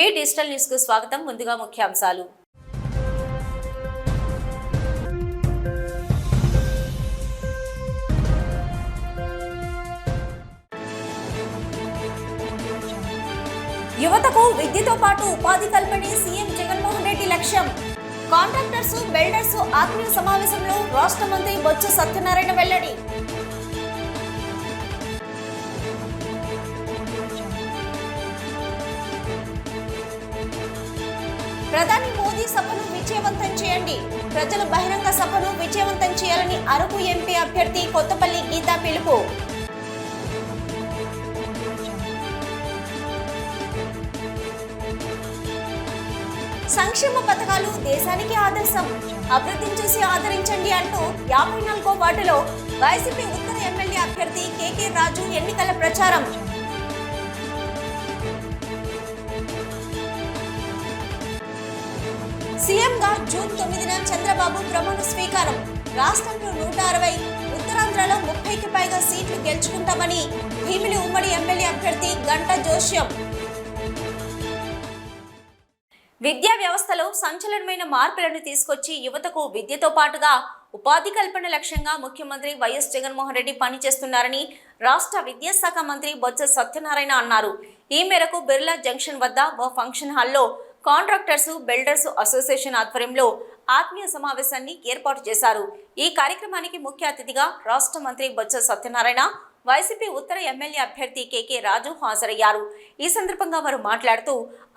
వి digital న్యూస్కు స్వాగతం. ముందుగా ముఖ్యాంశాలు. యువతకు విద్యతో పాటు ఉపాధి కల్పనే సీఎం జగన్మోహన్ రెడ్డి లక్ష్యం. కాంట్రాక్టర్స్ బిల్డర్స్ ఆత్మీయ సమావేశంలో రాష్ట్ర మంత్రి బొత్స సత్యనారాయణ వెల్లడి. ప్రధాని మోదీ సభను విజయవంతం చేయండి. ప్రజలు బహిరంగ సభను విజయవంతం చేయాలని అరకు ఎంపీ అభ్యర్థి కొత్తపల్లి గీతా పిలుపు. సంక్షేమ పథకాలు దేశానికి ఆదర్శం. అభివృద్ధిని చూసి ఆదరించండి అంటూ యాభై నాలుగో వార్డులో వైసీపీ ఉత్తర ఎమ్మెల్యే అభ్యర్థి కేకే రాజు ఎన్నికల ప్రచారం. సీఎంగా జూన్ తొమ్మిదిన చంద్రబాబు ప్రమాణ స్వీకారం. రాష్ట్రంలో నూట అరవై ఉత్తరాంధ్రలో ముప్పైకి పైగా సీట్లు గెలుచుకుంటామని భీమిలి ఉమ్మడి ఎమ్మెల్యే అభ్యర్థి గంటా జోష్యం. విద్యా వ్యవస్థలో సంచలనమైన మార్పులను తీసుకొచ్చి యువతకు విద్యతో పాటుగా ఉపాధి కల్పన లక్ష్యంగా ముఖ్యమంత్రి వైఎస్ జగన్మోహన్ రెడ్డి పనిచేస్తున్నారని రాష్ట్ర విద్యాశాఖ మంత్రి బొత్స సత్యనారాయణ అన్నారు. ఈ మేరకు బిర్లా జంక్షన్ వద్ద ఓ ఫంక్షన్ హాల్లో కాంట్రాక్టర్స్ బిల్డర్స్ అసోసియేషన్ ఆధ్వర్యంలో ఆత్మీయ సమావేశాన్ని ఏర్పాటు చేశారు. ఈ కార్యక్రమానికి ముఖ్య అతిథిగా రాష్ట్ర మంత్రి బొత్స సత్యనారాయణ వైసీపీ ఉత్తర ఎమ్మెల్యే అభ్యర్థి కేకే రాజు హాజరయ్యారు. ఈ సందర్భంగా వారు మాట్లాడుతూ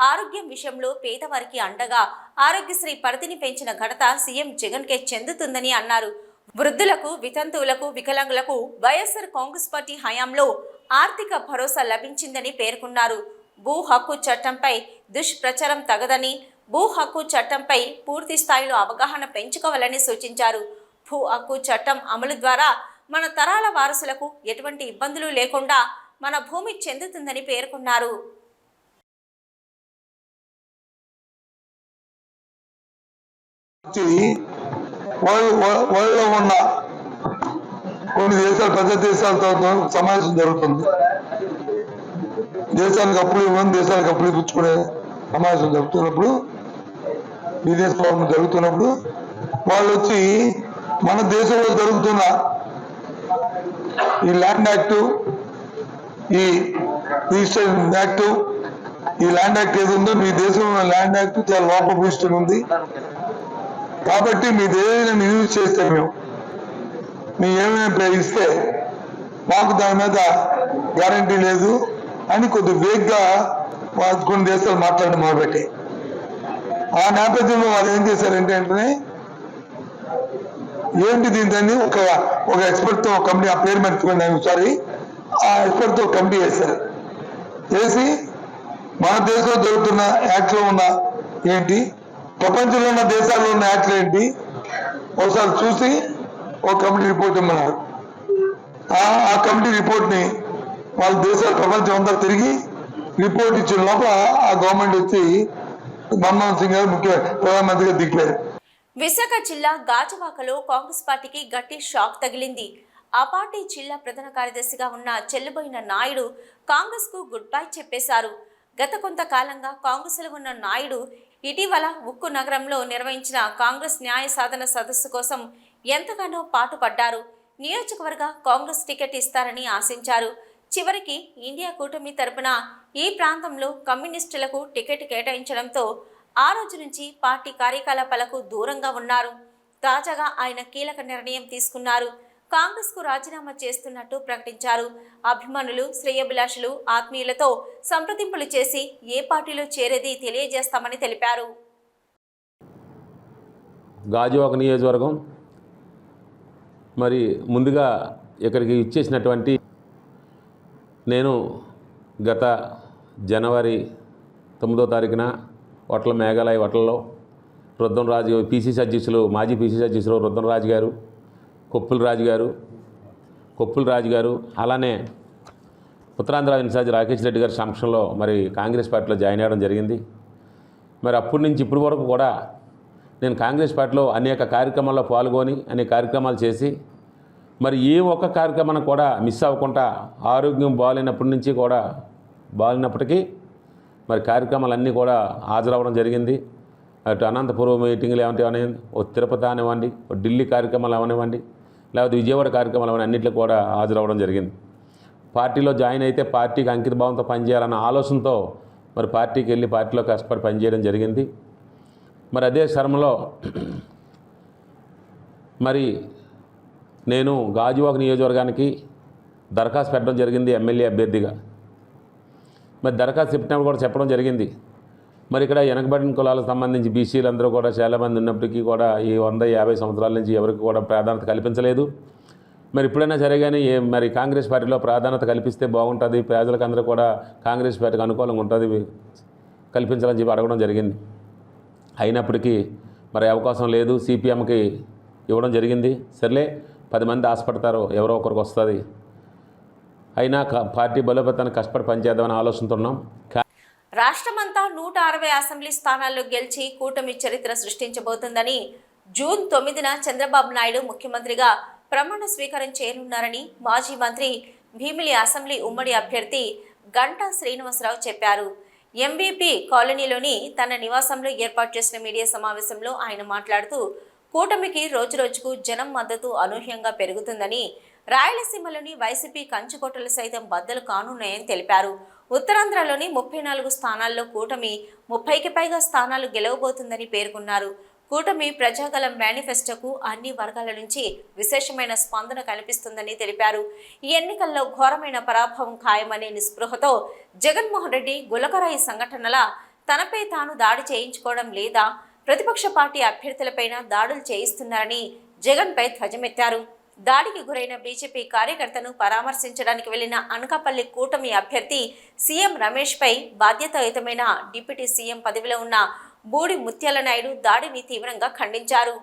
ఆరోగ్యం విషయంలో పేదవారికి అండగా ఆరోగ్యశ్రీ పరిధిని పెంచిన ఘనత సీఎం జగన్కే చెందుతుందని అన్నారు. వృద్ధులకు వితంతువులకు వికలాంగులకు వైఎస్ఆర్ కాంగ్రెస్ పార్టీ హయాంలో ఆర్థిక భరోసా లభించిందని పేర్కొన్నారు. భూ హక్కు చట్టంపై దుష్ప్రచారం తగదని భూ హక్కు చట్టంపై పూర్తి స్థాయిలో అవగాహన పెంచుకోవాలని సూచించారు. భూ హక్కు చట్టం అమలు ద్వారా మన తరాల వారసులకు ఎటువంటి ఇబ్బందులు లేకుండా మన భూమి చెందుతుందని పేర్కొన్నారు. ఉన్న కొన్ని దేశాలు పెద్ద దేశాలతో సమావేశం జరుగుతుంది. దేశానికి అప్పులు ఇవ్వని దేశానికి అప్పులు ఇప్పించుకునే సమావేశం జరుగుతున్నప్పుడు విదేశ పౌరులు జరుగుతున్నప్పుడు వాళ్ళు వచ్చి మన దేశంలో జరుగుతున్న ఈ ల్యాండ్ యాక్ట్ ఈ రిజిస్ట్రేషన్ యాక్ట్ ఈ ల్యాండ్ యాక్ట్ ఏది ఉందో మీ దేశంలో ల్యాండ్ యాక్ట్ చాలా లోపభూయిష్టం ఉంది. కాబట్టి మీ ఏదైనా యూజ్ చేస్తే మేము మీ ఏమైనా ఇస్తే మాకు దాని మీద గ్యారంటీ లేదు. అని కొద్ది వేగ్గా వాళ్ళు కొన్ని దేశాలు మాట్లాడడం మొదలుపెట్టాయి ఆ నేపథ్యంలో వాళ్ళు ఏం చేశారంటే వెంటనే ఏంటి దీని ఒక ఒక expert తో ఒక ఆ పేరు మర్చిపోయినాను సారీ ఆ expert తో కమిటీ వేశారు. వేసి మన దేశంలో జరుగుతున్న యాక్ట్లో ఉన్న ఏంటి ప్రపంచంలో ఉన్న దేశాల్లో ఉన్న యాక్ట్లు ఏంటి ఒకసారి చూసి ఒక కమిటీ రిపోర్ట్ ఇమ్మన్నారు. ఆ- ఆ కమిటీ రిపోర్ట్ని వాళ్ళ దేశాలు ప్రపంచం అంతా తిరిగి రిపోర్ట్ ఇచ్చిన లోపల ఆ గవర్నమెంట్ వచ్చి మన్మోహన్ సింగ్ గారు ముఖ్య ప్రధానమంత్రిగా దిగిపోయారు. విశాఖ జిల్లా గాజువాకలో కాంగ్రెస్ పార్టీకి గట్టి షాక్ తగిలింది. ఆ పార్టీ జిల్లా ప్రధాన కార్యదర్శిగా ఉన్న చెల్లుబోయిన నాయుడు కాంగ్రెస్కు గుడ్ బై చెప్పేశారు. గత కొంతకాలంగా కాంగ్రెస్లో ఉన్న నాయుడు ఇటీవల ఉక్కు నగరంలో నిర్వహించిన కాంగ్రెస్ న్యాయ సాధన సదస్సు కోసం ఎంతగానో పాటుపడ్డారు. నియోజకవర్గ కాంగ్రెస్ టికెట్ ఇస్తారని ఆశించారు. చివరికి ఇండియా కూటమి తరపున ఈ ప్రాంతంలో కమ్యూనిస్టులకు టికెట్ కేటాయించడంతో ఆ రోజు నుంచి పార్టీ కార్యకలాపాలకు దూరంగా ఉన్నారు. తాజాగా ఆయన కీలక నిర్ణయం తీసుకున్నారు. కాంగ్రెస్కు రాజీనామా చేస్తున్నట్టు ప్రకటించారు. అభిమానులు శ్రేయభిలాషులు ఆత్మీయులతో సంప్రదింపులు చేసి ఏ పార్టీలో చేరేది తెలియజేస్తామని తెలిపారు. గాజువాక నియోజకవర్గం. మరి ముందుగా ఇక్కడికి ఇచ్చేసినటువంటి నేను గత జనవరి తొమ్మిదో తారీఖున వట్ల మేఘాలయ వట్లలో రుద్రంరాజు పీసీసీ అధ్యక్షులు మాజీ పీసీ అధ్యక్షులు రుద్రంరాజు గారు కొప్పుల రాజు గారు కొప్పుల రాజు గారు అలానే ఉత్తరాంధ్ర ఇన్ఛార్జ్ రాకేష్ రెడ్డి గారి సమక్షంలో మరి కాంగ్రెస్ పార్టీలో జాయిన్ అవ్వడం జరిగింది. మరి అప్పటి నుంచి ఇప్పటి వరకు కూడా నేను కాంగ్రెస్ పార్టీలో అనేక కార్యక్రమాల్లో పాల్గొని అనేక కార్యక్రమాలు చేసి మరి ఏ ఒక్క కార్యక్రమం కూడా మిస్ అవ్వకుండా ఆరోగ్యం బాగాలేనప్పటి నుంచి కూడా బాగాలేనప్పటికీ మరి కార్యక్రమాలన్నీ కూడా హాజరవ్వడం జరిగింది. అటు అనంతపురం మీటింగ్లు ఏమంటే అవనివ్వండి ఓ తిరుపతి అనివ్వండి ఓ ఢిల్లీ కార్యక్రమాలు అవనివ్వండి లేకపోతే విజయవాడ కార్యక్రమాలు అవన్నీ అన్నింటిలో కూడా హాజరవ్వడం జరిగింది. పార్టీలో జాయిన్ అయితే పార్టీకి అంకిత భావంతో పనిచేయాలన్న ఆలోచనతో మరి పార్టీకి వెళ్ళి పార్టీలో కష్టపడి పనిచేయడం జరిగింది. మరి అదే శ్రమలో మరి నేను గాజువాక నియోజకవర్గానికి దరఖాస్తు పెట్టడం జరిగింది ఎమ్మెల్యే అభ్యర్థిగా. మరి దరఖాస్తు చెప్పినప్పుడు కూడా చెప్పడం జరిగింది. మరి ఇక్కడ వెనకబడిన కులాలకు సంబంధించి బీసీలు అందరూ కూడా చాలామంది ఉన్నప్పటికీ కూడా ఈ వంద యాభై సంవత్సరాల నుంచి ఎవరికి కూడా ప్రాధాన్యత కల్పించలేదు. మరి ఇప్పుడైనా సరే కానీ మరి కాంగ్రెస్ పార్టీలో ప్రాధాన్యత కల్పిస్తే బాగుంటుంది. ప్రజలకు అందరూ కూడా కాంగ్రెస్ పార్టీకి అనుకూలంగా ఉంటుంది. కల్పించాలని చెప్పి అడగడం జరిగింది. అయినప్పటికీ మరి అవకాశం లేదు. సిపిఎంకి ఇవ్వడం జరిగింది. సర్లే పది మంది ఆశపడతారు ఎవరో ఒకరికి వస్తుంది. అయినా పార్టీ బలోపేతానికి కష్టపడి పనిచేద్దామని ఆలోచనతో ఉన్నాం రాష్ట్రమంతా నూట అరవై అసెంబ్లీ స్థానాల్లో గెలిచి కూటమి చరిత్ర సృష్టించబోతుందని జూన్ తొమ్మిదిన చంద్రబాబు నాయుడు ముఖ్యమంత్రిగా ప్రమాణ స్వీకారం చేయనున్నారని మాజీ మంత్రి భీమిలి అసెంబ్లీ ఉమ్మడి అభ్యర్థి గంటా శ్రీనివాసరావు చెప్పారు. ఎంబీపీ కాలనీలోని తన నివాసంలో ఏర్పాటు చేసిన మీడియా సమావేశంలో ఆయన మాట్లాడుతూ కూటమికి రోజురోజుకు జనం మద్దతు అనూహ్యంగా పెరుగుతుందని రాయలసీమలోని వైసీపీ కంచుకోటలు సైతం బద్దలు కానున్నాయని తెలిపారు. ఉత్తరాంధ్రలోని ముప్పై నాలుగు స్థానాల్లో కూటమి ముప్పైకి పైగా స్థానాలు గెలవబోతుందని పేర్కొన్నారు. కూటమి ప్రజాగలం మేనిఫెస్టోకు అన్ని వర్గాల నుంచి విశేషమైన స్పందన కనిపిస్తుందని తెలిపారు. ఈ ఎన్నికల్లో ఘోరమైన పరాభవం ఖాయమనే నిస్పృహతో జగన్మోహన్ రెడ్డి గులకరాయి సంఘటనల తనపై తాను దాడి చేయించుకోవడం లేదా ప్రతిపక్ష పార్టీ అభ్యర్థులపైన దాడులు చేయిస్తున్నారని జగన్పై ధ్వజమెత్తారు. దాడికి గురైన బీజేపీ కార్యకర్తను పరామర్శించడానికి వెళ్ళిన అనకాపల్లి కూటమి అభ్యర్థి సీఎం రమేష్పై బాధ్యతాయుతమైన డిప్యూటీ సీఎం పదవిలో ఉన్న బూడి ముత్యాల నాయుడు దాడిని తీవ్రంగా ఖండించారు.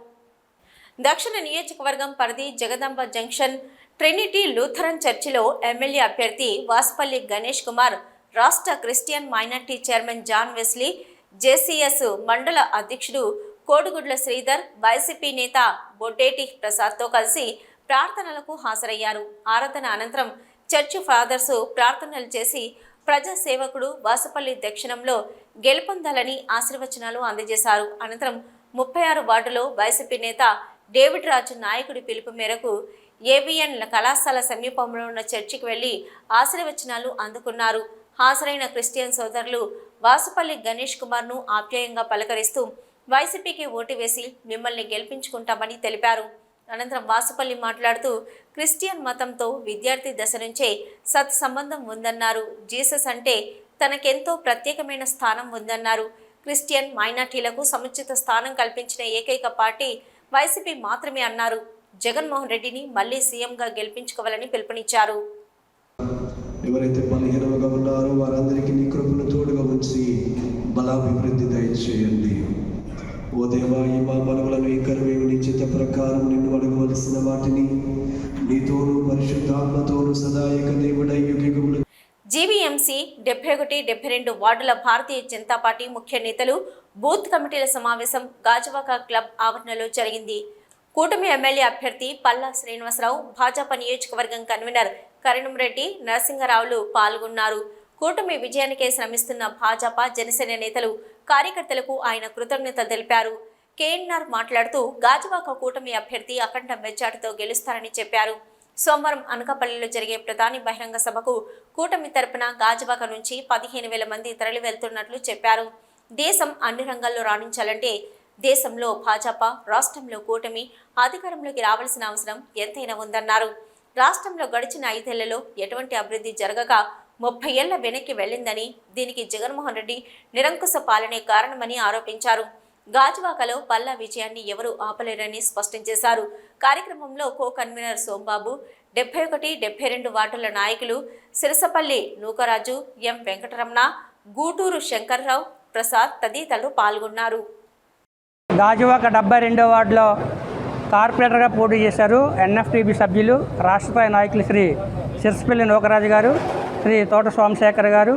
దక్షిణ నియోజకవర్గం పరిధి జగదంబ జంక్షన్ ట్రినిటీ లూథరన్ చర్చిలో ఎమ్మెల్యే అభ్యర్థి వాసుపల్లి గణేష్ కుమార్ రాష్ట్ర Christian minority chairman John Wesley JCS మండల అధ్యక్షుడు కోడిగుడ్ల శ్రీధర్ వైసీపీ నేత బొడ్డేటి ప్రసాద్తో కలిసి ప్రార్థనలకు హాజరయ్యారు. ఆరాధన అనంతరం చర్చ్ ఫాదర్స్ ప్రార్థనలు చేసి ప్రజాసేవకుడు వాసుపల్లి దక్షిణంలో గెలుపొందాలని ఆశీర్వచనాలు అందజేశారు. అనంతరం ముప్పై ఆరు వార్డులో వైసీపీ నేత డేవిడ్ రాజు నాయకుడి పిలుపు మేరకు ఏబిఎన్ కళాశాల సమీపంలో ఉన్న చర్చికి వెళ్ళి ఆశీర్వచనాలు అందుకున్నారు. హాజరైన క్రిస్టియన్ సోదరులు వాసుపల్లి గణేష్ కుమార్ను ఆప్యాయంగా పలకరిస్తూ వైసీపీకి ఓటు వేసి మిమ్మల్ని గెలిపించుకుంటామని తెలిపారు. అనంతరం వాసుపల్లి మాట్లాడుతూ క్రిస్టియన్ మతంతో విద్యార్థి దశ నుంచే సత్సంబంధం ఉందన్నారు. జీసస్ అంటే తనకెంతో ప్రత్యేకమైన స్థానం ఉందన్నారు. క్రిస్టియన్ మైనార్టీలకు సముచిత స్థానం కల్పించిన ఏకైక పార్టీ వైసీపీ మాత్రమే అన్నారు. జగన్మోహన్ రెడ్డిని మళ్ళీ సీఎంగా గెలిపించుకోవాలని పిలుపునిచ్చారు. ఎవరైతే బలహీనంగా ఉన్నారో వారందరి దయచేయండి ఓ దేవా ఈ మా మనవులను ఈ నిశ్చిత ప్రకారం నిన్ను అడగవలసిన వాటిని నీతోనూ పరిశుద్ధాత్మతోనూ సదాయక దేవుడై యుగములు జీవీఎంసీ డెబ్బై ఒకటి డెబ్బై రెండు వార్డుల భారతీయ జనతా పార్టీ ముఖ్య నేతలు బూత్ కమిటీల సమావేశం గాజువాక క్లబ్ ఆవరణలో జరిగింది. కూటమి ఎమ్మెల్యే అభ్యర్థి పల్లా శ్రీనివాసరావు భాజపా నియోజకవర్గం కన్వీనర్ కరణంరెడ్డి నరసింహరావులు పాల్గొన్నారు. కూటమి విజయానికే శ్రమిస్తున్న భాజపా జనసేన నేతలు కార్యకర్తలకు ఆయన కృతజ్ఞతలు తెలిపారు. కేఎన్ఆర్ మాట్లాడుతూ గాజువాక కూటమి అభ్యర్థి అఖండ మెజార్టీతో గెలుస్తారని చెప్పారు. సోమవారం అనకాపల్లిలో జరిగే ప్రధాని బహిరంగ సభకు కూటమి తరపున గాజువాక నుంచి పదిహేను వేల మంది తరలి వెళ్తున్నట్లు చెప్పారు. దేశం అన్ని రంగాల్లో రాణించాలంటే దేశంలో భాజపా రాష్ట్రంలో కూటమి అధికారంలోకి రావాల్సిన అవసరం ఎంతైనా ఉందన్నారు. రాష్ట్రంలో గడిచిన ఐదేళ్ళలో ఎటువంటి అభివృద్ధి జరగగా ముప్పై ఏళ్ళ వెనక్కి వెళ్ళిందని దీనికి జగన్మోహన్ రెడ్డి నిరంకుశ పాలనే కారణమని ఆరోపించారు. గాజువాకలో పల్లా విజయాన్ని ఎవరూ ఆపలేరని స్పష్టం చేశారు. కార్యక్రమంలో కో కన్వీనర్ సోంబాబు డెబ్బై ఒకటి డెబ్బై రెండు వార్డుల నాయకులు సిరసపల్లి నూకరాజు ఎం. వెంకటరమణ గూటూరు శంకర్రావు ప్రసాద్ తదితరులు పాల్గొన్నారు. గాజువాక డెబ్బై రెండో వార్డులో కార్పొరేటర్గా పోటీ చేశారు ఎన్ఎఫ్టీబీ సభ్యులు రాష్ట్రస్థాయి నాయకులు శ్రీ సిరసపల్లి నూకరాజు గారు. శ్రీ తోట సోమశేఖర్ గారు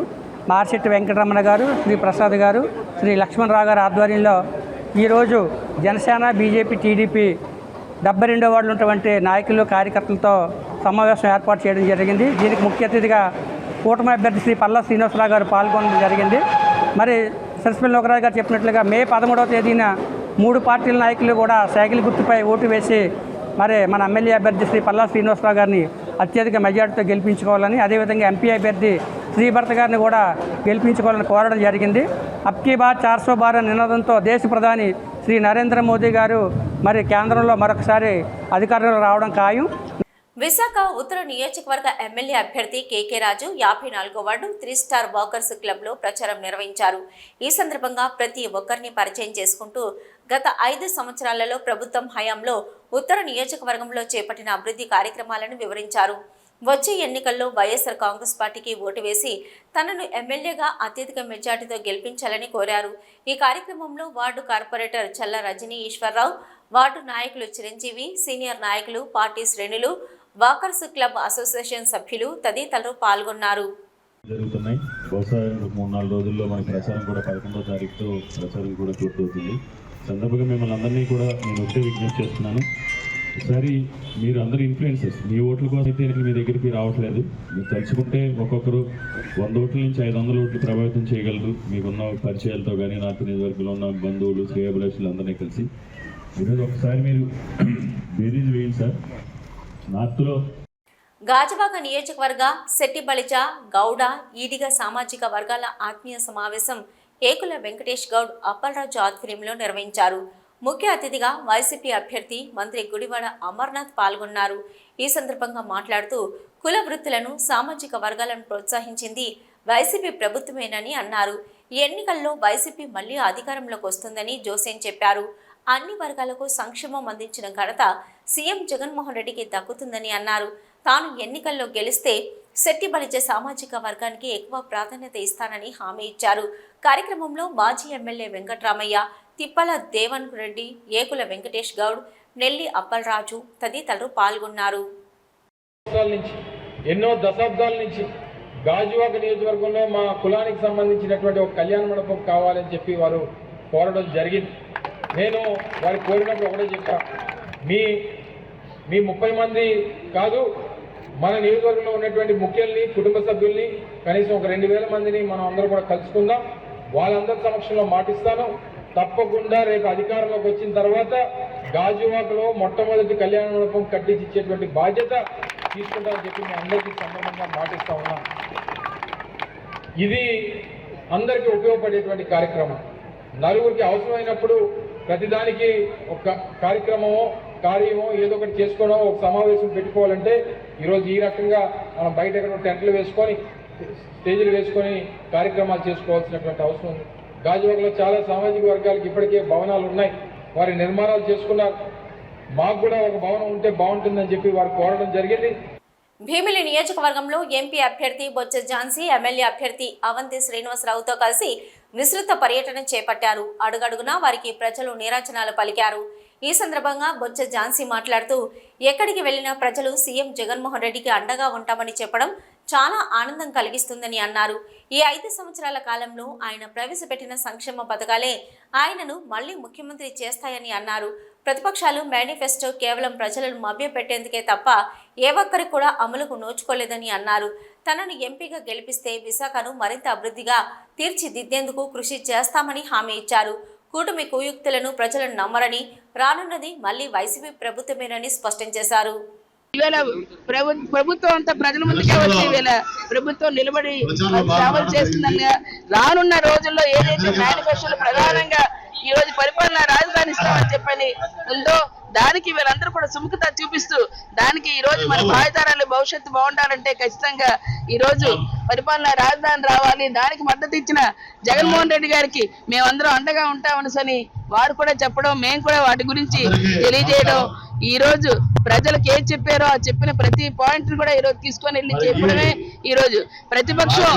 మార్చెట్టి వెంకటరమణ గారు శ్రీ ప్రసాద్ గారు శ్రీ లక్ష్మణరావు గారి ఆధ్వర్యంలో ఈరోజు జనసేన బీజేపీ టీడీపీ డెబ్బై రెండో వార్డులు ఉన్నటువంటి నాయకులు కార్యకర్తలతో సమావేశం ఏర్పాటు చేయడం జరిగింది. దీనికి ముఖ్య అతిథిగా కూటమి అభ్యర్థి శ్రీ పల్లా శ్రీనివాసరావు గారు పాల్గొనడం జరిగింది. మరి సరస్వతి లోకరాజు గారు చెప్పినట్లుగా మే పదమూడవ తేదీన మూడు పార్టీల నాయకులు కూడా సైకిల్ గుర్తుపై ఓటు వేసి మరి మన ఎమ్మెల్యే అభ్యర్థి శ్రీ పల్లా శ్రీనివాసరావు గారిని అత్యధిక మెజార్టీతో గెలిపించుకోవాలని అదేవిధంగా ఎంపీ అభ్యర్థి శ్రీభర్త గారిని కూడా గెలిపించుకోవాలని కోరడం జరిగింది. అప్కీ బార్ చార్సో బార్ నినాదంతో దేశ ప్రధాని శ్రీ నరేంద్ర మోదీ గారు మరి కేంద్రంలో మరొకసారి అధికారంలో రావడం ఖాయం. విశాఖ ఉత్తర నియోజకవర్గ ఎమ్మెల్యే అభ్యర్థి కేకే రాజు యాభై నాలుగో వార్డు త్రీ స్టార్ వాకర్స్ క్లబ్లో ప్రచారం నిర్వహించారు. ఈ సందర్భంగా ప్రతి ఒక్కరిని పరిచయం చేసుకుంటూ గత ఐదు సంవత్సరాలలో ప్రభుత్వం హయాంలో ఉత్తర నియోజకవర్గంలో చేపట్టిన అభివృద్ధి కార్యక్రమాలను వివరించారు. వచ్చే ఎన్నికల్లో వైఎస్ఆర్ కాంగ్రెస్ పార్టీకి ఓటు వేసి తనను ఎమ్మెల్యేగా అత్యధిక మెజార్టీతో గెలిపించాలని కోరారు. ఈ కార్యక్రమంలో వార్డు కార్పొరేటర్ చల్ల రజనీ ఈశ్వరరావు వార్డు నాయకులు చిరంజీవి సీనియర్ నాయకులు పార్టీ శ్రేణులు వాకర్స్ క్లబ్ అసోసియేషన్ సభ్యులు తదితరులు పాల్గొన్నారు. జరుగుతున్నాయి. బహుశా మూడు నాలుగు రోజుల్లో మనకి ప్రచారం కూడా పదకొండో తారీఖుతో ప్రచారం కూడా పూర్తవుతుంది. సందర్భంగా మిమ్మల్ని అందరినీ కూడా నేను వచ్చే విజ్ఞప్తి చేస్తున్నాను. ఒకసారి మీరు అందరు ఇన్ఫ్లుయెన్సెస్ మీ ఓట్ల కోసం అయితే నేను మీ దగ్గరికి రావట్లేదు. మీరు తలుచుకుంటే ఒక్కొక్కరు వంద ఓట్ల నుంచి ఐదు వందల ఓట్లు ప్రభావితం చేయగలరు. మీకున్న పరిచయాలతో కానీ నార్త్ నియోజకవర్గంలో ఉన్న బంధువులు శ్రేయభిలాషులు అందరినీ కలిసి. ఈరోజు ఒకసారి మీరు బేరీజ్ వేయండి సార్. నార్త్లో గాజువాక నియోజకవర్గ శెట్టిబలిజ గౌడ ఈడిగ సామాజిక వర్గాల ఆత్మీయ సమావేశం ఏకుల వెంకటేష్ గౌడ్ అప్పలరాజు ఆధ్వర్యంలో నిర్వహించారు. ముఖ్య అతిథిగా వైసీపీ అభ్యర్థి మంత్రి గుడివాడ అమర్నాథ్ పాల్గొన్నారు. ఈ సందర్భంగా మాట్లాడుతూ కుల వృత్తులను సామాజిక వర్గాలను ప్రోత్సహించింది వైసీపీ ప్రభుత్వమేనని అన్నారు. ఈ ఎన్నికల్లో వైసీపీ మళ్ళీ అధికారంలోకి వస్తుందని జోసేన్ చెప్పారు. అన్ని వర్గాలకు సంక్షేమం అందించిన ఘనత సీఎం జగన్మోహన్ రెడ్డికి దక్కుతుందని అన్నారు. తాను ఎన్నికల్లో గెలిస్తే శెట్టి బలిచే సామాజిక వర్గానికి ఎక్కువ ప్రాధాన్యత ఇస్తానని హామీ ఇచ్చారు. కార్యక్రమంలో మాజీ ఎమ్మెల్యే వెంకట్రామయ్య తిప్పల దేవన్ రెడ్డి ఏకుల వెంకటేష్ గౌడ్ నెల్లి అప్పలరాజు తదితరులు పాల్గొన్నారు. నుంచి ఎన్నో దశాబ్దాల నుంచి గాజువాక నియోజకవర్గంలో మా కులానికి సంబంధించినటువంటి ఒక కళ్యాణ మండపం కావాలని చెప్పి వారు కోరడం జరిగింది. నేను వారి కోరినప్పుడు ఒకటే చెప్పా మీ మీ ముప్పై మంది కాదు మన నియోజకవర్గంలో ఉన్నటువంటి ముఖ్యుల్ని కుటుంబ సభ్యుల్ని కనీసం ఒక రెండు వేల మందిని మనం అందరూ కూడా కలుసుకుందాం. వాళ్ళందరి సమక్షంలో మాటిస్తాను. తప్పకుండా రేపు అధికారంలోకి వచ్చిన తర్వాత గాజువాకలో మొట్టమొదటి కళ్యాణ మండపం కట్టించి ఇచ్చేటువంటి బాధ్యత తీసుకుంటామని చెప్పి మీ అందరికీ సందర్భంగా మాటిస్తా ఉన్నాం. ఇది అందరికీ ఉపయోగపడేటువంటి కార్యక్రమం. నలుగురికి అవసరమైనప్పుడు ప్రతిదానికి ఒక కార్యక్రమమో కార్యమో ఏదో ఒకటి చేసుకోవడం ఒక సమావేశం పెట్టుకోవాలంటే ఈరోజు ఈ రకంగా మనం బయట ఎక్కడ టెంట్లు వేసుకొని స్టేజీలు వేసుకొని కార్యక్రమాలు చేసుకోవాల్సినటువంటి అవసరం ఉంది. గాజువాకలో చాలా సామాజిక వర్గాలకు ఇప్పటికే భవనాలు ఉన్నాయి. వారి నిర్మాణాలు చేసుకున్నారు. మాకు కూడా ఒక భవనం ఉంటే బాగుంటుందని చెప్పి వారు కోరడం జరిగింది. భీమిలి నియోజకవర్గంలో ఎంపీ అభ్యర్థి బొచ్చ ఝాన్సీ ఎమ్మెల్యే అభ్యర్థి అవంతి శ్రీనివాసరావుతో కలిసి విస్తృత పర్యటన చేపట్టారు. అడుగడుగునా వారికి ప్రజలు నీరాజనాలు పలికారు. ఈ సందర్భంగా బొచ్చ ఝాన్సీ మాట్లాడుతూ ఎక్కడికి వెళ్ళినా ప్రజలు సీఎం జగన్మోహన్ రెడ్డికి అండగా ఉంటామని చెప్పడం చాలా ఆనందం కలిగిస్తుందని అన్నారు. ఈ ఐదు సంవత్సరాల కాలంలో ఆయన ప్రవేశపెట్టిన సంక్షేమ పథకాలే ఆయనను మళ్ళీ ముఖ్యమంత్రి చేస్తాయని అన్నారు. ప్రతిపక్షాలు మేనిఫెస్టో కేవలం ప్రజలను మభ్యపెట్టేందుకే తప్ప ఏ ఒక్కరికి కూడా అమలుకు నోచుకోలేదని అన్నారు. తనను ఎంపీగా గెలిపిస్తే విశాఖను మరింత అభివృద్ధిగా తీర్చిదిద్దేందుకు కృషి చేస్తామని హామీ ఇచ్చారు. కూటమి కుయుక్తులను ప్రజలను నమ్మరని రానున్నది మళ్ళీ వైసీపీ ప్రభుత్వమేనని స్పష్టం చేశారు. ఈవేళ ప్రభు ప్రభుత్వం అంతా ప్రజల ముందుకే వచ్చి ఈవేళ ప్రభుత్వం నిలబడి సేవలు చేస్తుందని రానున్న రోజుల్లో ఏదైతే మేనిఫెస్టోలు ప్రధానంగా ఈ రోజు పరిపాలన రాజధాని ఇస్తామని చెప్పని ఉందో దానికి వీళ్ళందరూ కూడా సుముఖత చూపిస్తూ దానికి ఈ రోజు మన భావితరాలు భవిష్యత్తు బాగుండాలంటే ఖచ్చితంగా ఈ రోజు పరిపాలన రాజధాని రావాలి. దానికి మద్దతు ఇచ్చిన జగన్మోహన్ రెడ్డి గారికి మేమందరం అండగా ఉంటామని వారు కూడా చెప్పడం మేము కూడా వాటి గురించి తెలియజేయడం. ఈ రోజు ప్రజలకు ఏం చెప్పారో ఆ చెప్పిన ప్రతి పాయింట్ కూడా ఈ రోజు తీసుకొని వెళ్ళి చెప్పడమే ఈ రోజు. ప్రతిపక్షం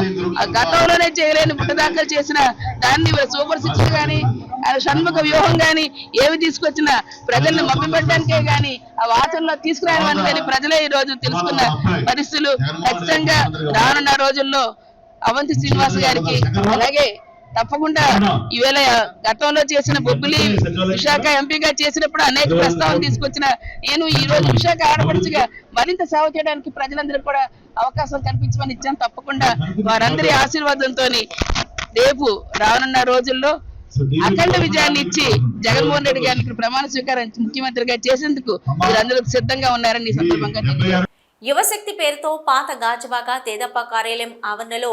గతంలోనే చేయలేని పుట్టదాఖలు చేసిన దాన్ని సూపర్ సిక్స్ గాని ఆ షణ్ముఖ వ్యూహం గాని ఏవి తీసుకొచ్చినా ప్రజల్ని మభ్యపెట్టడానికే గాని ఆ వాచనలో తీసుకురావని కానీ ప్రజలే ఈ రోజు తెలుసుకున్న పరిస్థితులు ఖచ్చితంగా రానున్న రోజుల్లో అవంతి శ్రీనివాస్ గారికి అలాగే తప్పకుండా ఈవేళ గతంలో చేసిన బొబ్బిలి విశాఖ ఎంపీగా చేసినప్పుడు అనేక ప్రస్తావనలు తీసుకొచ్చిన నేను ఈ రోజు విశాఖ ఆడపడుచుగా మరింత సేవ చేయడానికి ప్రజలందరికీ కూడా అవకాశం కల్పించమని ఇచ్చాను. తప్పకుండా వారందరి ఆశీర్వాదంతో రేపు రానున్న రోజుల్లో అఖండ విజయాన్ని ఇచ్చి జగన్మోహన్ రెడ్డి గారిని ఇక్కడ ప్రమాణ స్వీకారం ముఖ్యమంత్రిగా చేసేందుకు మీరందరూ సిద్ధంగా ఉన్నారని ఈ సందర్భంగా. యువశక్తి పేరుతో పాత గాజువాక తేదప్ప కార్యాలయం ఆవరణలో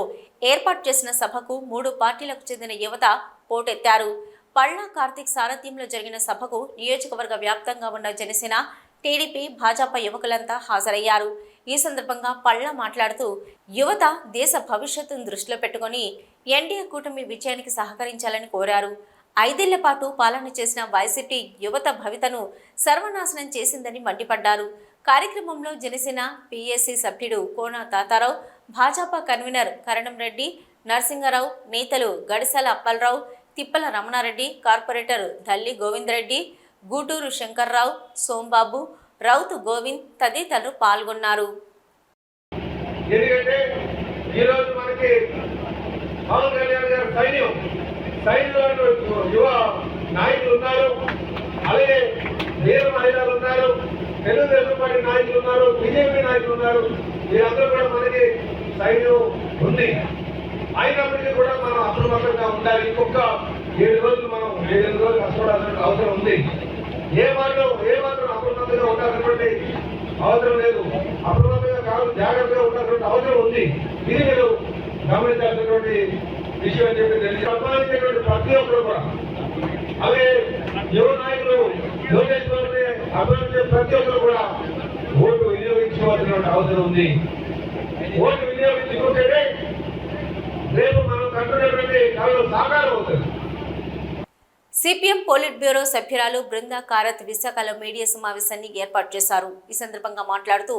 ఏర్పాటు చేసిన సభకు మూడు పార్టీలకు చెందిన యువత పోటెత్తారు. పళ్ళా కార్తీక్ సారథ్యంలో జరిగిన సభకు నియోజకవర్గ వ్యాప్తంగా ఉన్న జనసేన టీడీపీ భాజపా యువకులంతా హాజరయ్యారు. ఈ సందర్భంగా పళ్ళ మాట్లాడుతూ యువత దేశ భవిష్యత్తును దృష్టిలో పెట్టుకొని ఎన్డీఏ కూటమి విజయానికి సహకరించాలని కోరారు. ఐదేళ్ళ పాటు పాలన చేసిన వైసీపీ యువత భవితను సర్వనాశనం చేసిందని మండిపడ్డారు. కార్యక్రమంలో జనసేన పిఎస్సి సభ్యుడు కోన తాతారావు భాజపా కన్వీనర్ కరణం రెడ్డి నరసింగరావు నేతలు గడిసెల అప్పలరావు తిప్పల రమణారెడ్డి కార్పొరేటర్ దల్లి గోవిందరెడ్డి గూటూరు శంకర్రావు సోంబాబు రౌతు గోవింద్ తదితరులు పాల్గొన్నారు. ఎందుకంటే ఈరోజు మనకి పవన్ కళ్యాణ్ గారి సైన్యం సైన్యంలో యువ నాయకులు ఉన్నారు. అలాగే వీర మహిళలు ఉన్నారు. తెలుగుదేశం పార్టీ నాయకులు ఉన్నారు. బీజేపీ నాయకులు ఉన్నారు. వీరందరూ కూడా మనకి సైన్యం ఉంది. అయినప్పటికీ కూడా మనం అప్రమత్తంగా ఉండాలి. ఇంకొక ఏడు రోజులు మనం ఏడు రోజులు కష్టపడాల్సిన అవసరం ఉంది. ఏ మాత్రం ఏ మాత్రం అప్రమత్తంగా ఉండాల్సినటువంటి అవసరం లేదు. అప్రమత్తంగా కాదు జాగ్రత్తగా ఉండాల్సిన అవసరం ఉంది. ఇది మీరు గమనించాల్సినటువంటి విషయం అని చెప్పి తెలిసి సంపాదించేటువంటి ప్రతి ఒక్కరు కూడా అలాగే యువ నాయకులు లోకేష్ బాబుని ప్రతి ఒక్కరు కూడా ఓటు వినియోగించుకోవాల్సినటువంటి అవసరం ఉంది ఓటు వినియోగించుకుంటేనే రేపు మనం కంటున్నటువంటి కాలంలో సాకారం అవుతుంది సిపిఎం పోలిట్ బ్యూరో సభ్యురాలు బృందా కారత్ విశాఖలో మీడియా సమావేశాన్ని ఏర్పాటు చేశారు. ఈ సందర్భంగా మాట్లాడుతూ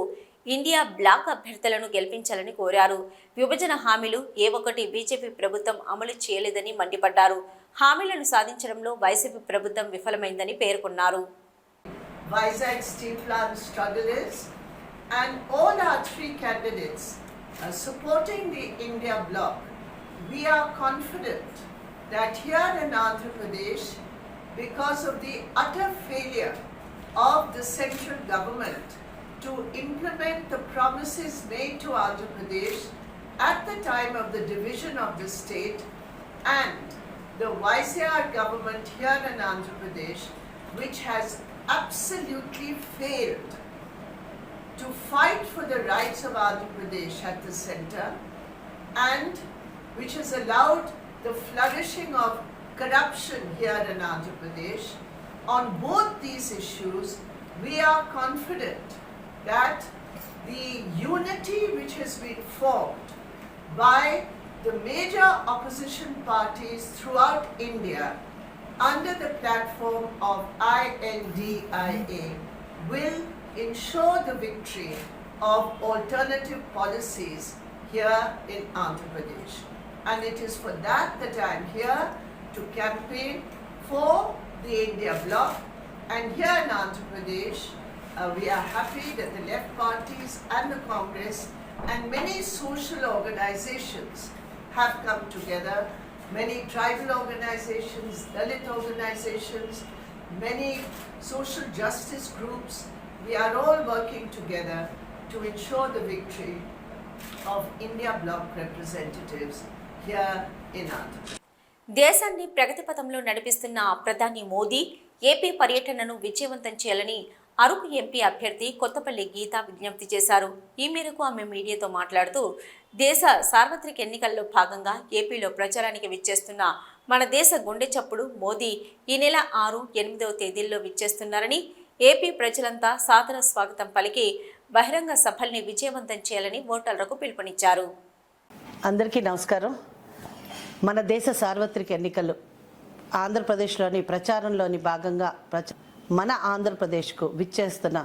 ఇండియా బ్లాక్ అభ్యర్థులను గెలిపించాలని కోరారు విభజన హామీలు ఏ ఒక్కటి బీజేపీ ప్రభుత్వం అమలు చేయలేదని మండిపడ్డారు హామీలను సాధించడంలో వైసీపీ ప్రభుత్వం విఫలమైందని పేర్కొన్నారు Vizag Steel Plant struggle is, and all our three candidates are supporting the India bloc. We are confident that here in Andhra Pradesh, because of the utter failure of the central government to implement the promises made to Andhra Pradesh at the time of the division of the state and the YCR government here in Andhra Pradesh, which has absolutely failed to fight for the rights of Andhra Pradesh at the center and which has allowed the flourishing of corruption here in Andhra Pradesh. On both these issues, we are confident that the unity which has been formed by the major opposition parties throughout India under the platform of INDIA will ensure the victory of alternative policies here in Andhra Pradesh. And it is for that that I am here to campaign for the India bloc. And here in Andhra Pradesh, uh, we are happy that the left parties and the Congress and many social organizations have come together. Many tribal organizations, Dalit organizations, many social justice groups. We are all working together to ensure the victory of India bloc representatives here in Andhra. దేశాన్ని ప్రగతి పథంలో నడిపిస్తున్న ప్రధాని Modi AP పర్యటనను విజయవంతం చేయాలని Araku MP అభ్యర్థి కొత్తపల్లి గీత విజ్ఞప్తి చేశారు. ఈ మేరకు ఆమె మీడియాతో మాట్లాడుతూ దేశ సార్వత్రిక ఎన్నికల్లో భాగంగా ఏపీలో ప్రచారానికి విచ్చేస్తున్న మన దేశ గుండె చప్పుడు మోదీ ఈ నెల ఆరు ఎనిమిదవ తేదీల్లో విచ్చేస్తున్నారని ఏపీ ప్రజలంతా సాదర స్వాగతం పలికి బహిరంగ సభల్ని విజయవంతం చేయాలని ఓటర్లకు పిలుపునిచ్చారు. అందరికీ నమస్కారం. మన దేశ సార్వత్రిక ఎన్నికలు ఆంధ్రప్రదేశ్లోని ప్రచారంలోని భాగంగా ప్రచ మన ఆంధ్రప్రదేశ్కు విచ్చేస్తున్న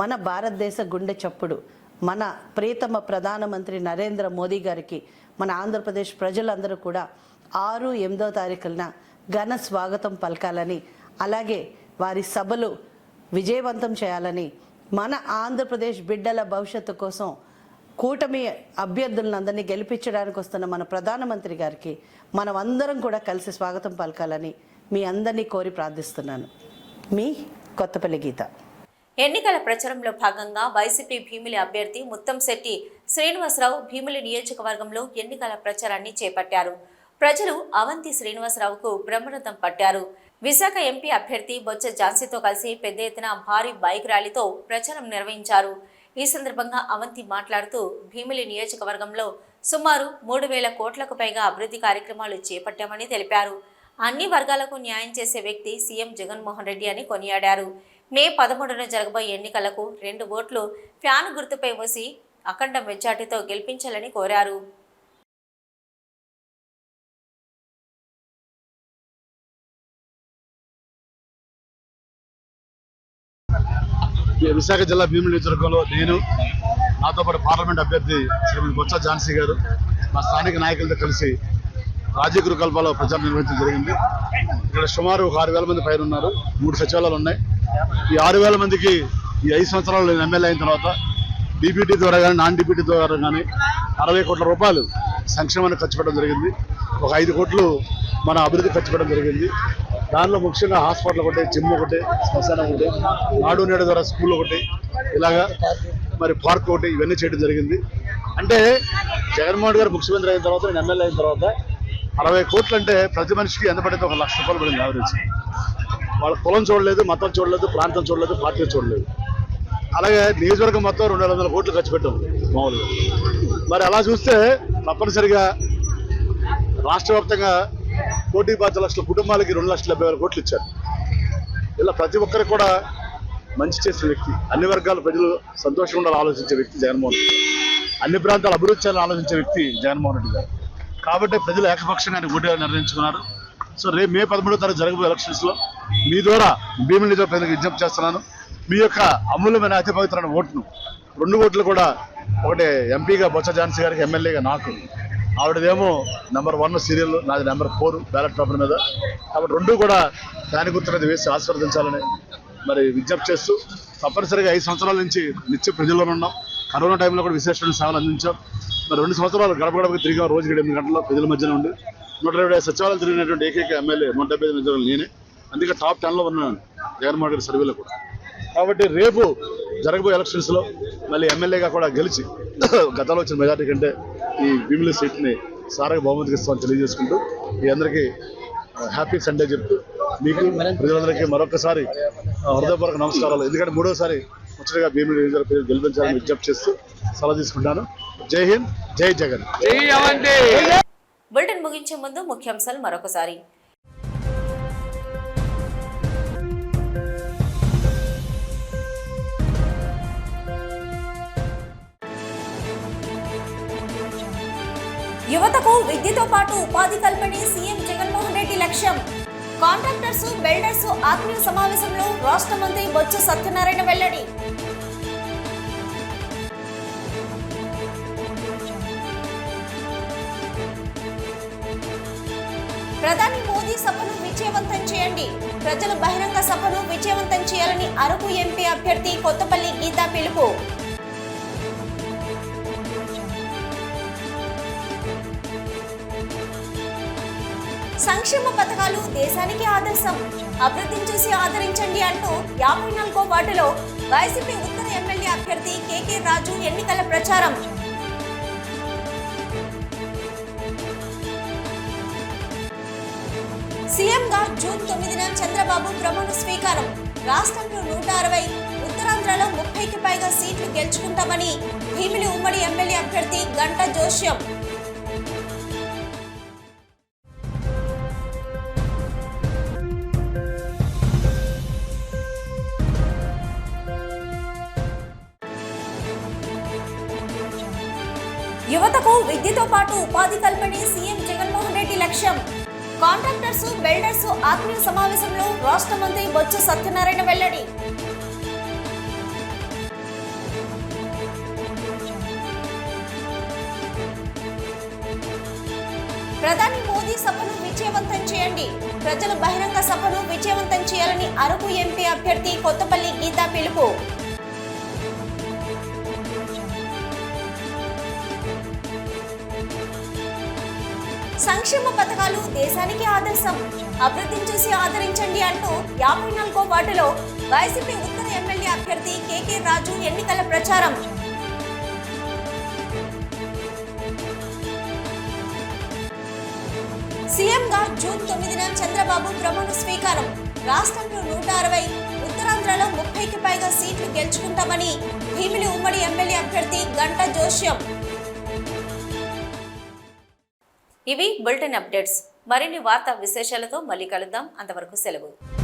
మన భారతదేశ గుండె చప్పుడు మన ప్రియతమ ప్రధానమంత్రి నరేంద్ర మోదీ గారికి మన ఆంధ్రప్రదేశ్ ప్రజలందరూ కూడా ఆరు ఎనిమిదో తారీఖున ఘన స్వాగతం పలకాలని అలాగే వారి సభలు విజయవంతం చేయాలని మన ఆంధ్రప్రదేశ్ బిడ్డల భవిష్యత్తు కోసం కూటమి అభ్యర్థులందరినీ గెలిపించడానికి వస్తున్న మన ప్రధానమంత్రి గారికి మనం అందరం కూడా కలిసి స్వాగతం పలకాలని మీ అందరినీ కోరి ప్రార్థిస్తున్నాను. మీ కొత్తపల్లి గీత. ఎన్నికల ప్రచారంలో భాగంగా వైసీపీ భీమిలి అభ్యర్థి ముత్తంశెట్టి శ్రీనివాసరావు భీమిలి నియోజకవర్గంలో ఎన్నికల ప్రచారాన్ని చేపట్టారు. ప్రజలు అవంతి శ్రీనివాసరావుకు బ్రహ్మరథం పట్టారు. విశాఖ ఎంపీ అభ్యర్థి బొత్స ఝాన్సీతో కలిసి పెద్ద ఎత్తున భారీ బైక్ ర్యాలీతో ప్రచారం నిర్వహించారు. ఈ సందర్భంగా అవంతి మాట్లాడుతూ భీమిలి నియోజకవర్గంలో సుమారు మూడు వేల కోట్లకు పైగా అభివృద్ధి కార్యక్రమాలు చేపట్టామని తెలిపారు. అన్ని వర్గాలకు న్యాయం చేసే వ్యక్తి సీఎం జగన్మోహన్ రెడ్డి అని కొనియాడారు. మే పదమూడున జరగబోయే ఎన్నికలకు రెండు ఓట్లు ఫ్యాన్ గుర్తుపై మూసి అఖండ మెజార్టీతో గెలిపించాలని కోరారు. విశాఖ జిల్లా భీముల నియోజకవర్గంలో నేను నాతో పాటు పార్లమెంట్ అభ్యర్థి శ్రీమతి బొత్స ఝాన్సీ గారు మా స్థానిక నాయకులతో కలిసి రాజీవ్ గురుకల్పలో ప్రచారం నిర్వహించడం జరిగింది. ఇక్కడ సుమారు ఒక ఆరు వేల మంది పైన ఉన్నారు. మూడు సచివాలయాలు ఉన్నాయి. ఈ ఆరు వేల మందికి ఈ ఐదు సంవత్సరాలు నేను ఎమ్మెల్యే అయిన తర్వాత డీబీటీ ద్వారా కానీ నాన్ డీబీటీ ద్వారా కానీ అరవై కోట్ల రూపాయలు సంక్షేమానికి ఖర్చు పెట్టడం జరిగింది. ఒక ఐదు కోట్లు మన అభివృద్ధి ఖర్చు పెట్టడం జరిగింది. దానిలో ముఖ్యంగా హాస్పిటల్ ఒకటి జిమ్ ఒకటి శ్మశానం ఒకటి నాడు నేడు ద్వారా స్కూల్ ఒకటి ఇలాగా మరి పార్క్ ఒకటి ఇవన్నీ చేయడం జరిగింది. అంటే జగన్మోహన్ గారు ముఖ్యమంత్రి అయిన తర్వాత నేను ఎమ్మెల్యే అయిన తర్వాత అరవై కోట్లు అంటే ప్రతి మనిషికి ఎంత పడింది ఒక లక్ష రూపాయలు పడింది యావరేజ్ వాళ్ళ కులం చూడలేదు మతం చూడలేదు ప్రాంతం చూడలేదు పార్టీ చూడలేదు. అలాగే నియోజకవర్గం మొత్తం రెండు వందల కోట్లు ఖర్చు పెట్టాం మామూలుగా. మరి అలా చూస్తే తప్పనిసరిగా రాష్ట్ర వ్యాప్తంగా కోటి పాతి లక్షల కుటుంబాలకి రెండు లక్షల డెబ్బై వేల కోట్లు ఇచ్చారు. ఇలా ప్రతి ఒక్కరికి కూడా మంచి చేసిన వ్యక్తి అన్ని వర్గాల ప్రజలు సంతోషంగా ఉండాలని ఆలోచించే వ్యక్తి జగన్మోహన్ రెడ్డి అన్ని ప్రాంతాలు అభివృద్ధి చేయాలని ఆలోచించే వ్యక్తి జగన్మోహన్ రెడ్డి గారు. కాబట్టి ప్రజలు ఏకపక్షంగా ఓటుగా నిర్ణయించుకున్నారు. సో రేపు మే పదమూడో తారీఖు జరగబోయే ఎలక్షన్స్లో మీ ద్వారా భీమిలి నిజం ప్రజలకు విజ్ఞప్తి చేస్తున్నాను. మీ యొక్క అమూల్యమైన అతి పవిత్రమైన ఓటును రెండు ఓట్లు కూడా ఒకటి ఎంపీగా బొత్స ఝాన్సీ గారికి ఎమ్మెల్యేగా నాకు. ఆవిడదేమో నెంబర్ వన్ సీరియల్ నాది నెంబర్ ఫోర్ బ్యాలెట్ పేపర్ మీద. కాబట్టి రెండు కూడా దాని గుర్తు మీద వేసి ఆశీర్వదించాలని మరి విజ్ఞప్తి చేస్తూ తప్పనిసరిగా ఐదు సంవత్సరాల నుంచి నిత్య ప్రజల్లో ఉన్నాం. కరోనా టైంలో కూడా విశేషమైన సేవలు అందించాం. మరి రెండు సంవత్సరాలు గడప గడపకి తిరిగాం. రోజుకి ఎనిమిది గంటల ప్రజల మధ్యన ఉండి నూట ఇరవై సచివాలయం తిరిగినటువంటి ఏకైక ఎమ్మెల్యే నూట డెబ్బై ఐదు నిజాలు నేనే. అందుకే టాప్ టెన్లో ఉన్నాను జగన్మోహన్ రెడ్డి సర్వేలో కూడా. కాబట్టి రేపు జరగబోయే ఎలక్షన్స్లో మళ్ళీ ఎమ్మెల్యేగా కూడా గెలిచి గతంలో వచ్చిన మెజార్టీ కంటే ఈ భీమిలి సీట్ని సారగా బహుమతికి ఇస్తామని తెలియజేసుకుంటూ మీ అందరికీ హ్యాపీ సండే చెప్తూ మీకు ప్రజలందరికీ మరొకసారి హృదయపూర్వక నమస్కారాలు. ఎందుకంటే మూడోసారి ముచ్చటగా భీమిలి నియోజకవర్గ గెలిపించాలని విజ్ఞప్తి చేస్తూ సలహా తీసుకుంటాను. జై హింద్ జై జగన్. బులెటిన్ ముగించే ముందు ముఖ్యాంశాలు మరొకసారి. యువతకు విద్యతో పాటు ఉపాధి కల్పనే సీఎం జగన్మోహన్ రెడ్డి లక్ష్యం. కాంట్రాక్టర్స్ బిల్డర్స్ ఆత్మీయ సమావేశంలో రాష్ట్ర మంత్రి బొత్స సత్యనారాయణ వెల్లడి. ప్రధాని మోదీ సభను విజయవంతం చేయండి. ప్రజలు బహిరంగ సభను విజయవంతం చేయాలని అరకు ఎంపీ అభ్యర్థి కొత్తపల్లి గీతా పిలుపు. సంక్షేమ పథకాలు దేశానికి ఆదర్శం. అభివృద్ధిని చూసి ఆదరించండి అంటూ యాభై నాలుగో వార్డులో వైసీపీ ఉత్తర ఎమ్మెల్యే అభ్యర్థి కేకే రాజు ఎన్నికల ప్రచారం. సీఎంగా జూన్ తొమ్మిదిన చంద్రబాబు ప్రమాణ స్వీకారం. రాష్ట్రంలో నూట అరవై ఉత్తరాంధ్రలో ముప్పైకి పైగా సీట్లు గెలుచుకుంటామని భీమిలి ఉమ్మడి ఎమ్మెల్యే అభ్యర్థి గంటా జోష్యం. యువతకు విద్యతో పాటు ఉపాధి కల్పనే సీఎం జగన్మోహన్ రెడ్డి లక్ష్యం. కాంట్రాక్టర్స్ బిల్డర్స్ ఆత్మీయ సమావేశంలో రాష్ట్ర మంత్రి బొత్స సత్యనారాయణ వెల్లడి. ప్రధాని మోదీ సభను విజయవంతం చేయండి. ప్రజలు బహిరంగ సభను విజయవంతం చేయాలని అరకు ఎంపీ అభ్యర్థి కొత్తపల్లి గీతా పిలుపు. సంక్షేమ పథకాలు దేశానికి ఆదర్శం. అభివృద్ధిని చూసి ఆదరించండి అంటూ యాభై నాలుగో వార్డులో వైసీపీ ఉత్తర ఎమ్మెల్యే అభ్యర్థి కేకే రాజు ఎన్నికల ప్రచారం. సీఎంగా జూన్ తొమ్మిదిన చంద్రబాబు ప్రమాణ స్వీకారం. రాష్ట్రంలో నూట అరవై ఉత్తరాంధ్రలో ముప్పైకి పైగా సీట్లు గెలుచుకుంటామని భీమిలి ఉమ్మడి ఎమ్మెల్యే అభ్యర్థి గంటా జోష్యం. ఇవి బులెటిన్ అప్డేట్స్. మరిన్ని వార్తా విశేషాలతో మళ్ళీ కలుద్దాం. అంతవరకు సెలవు.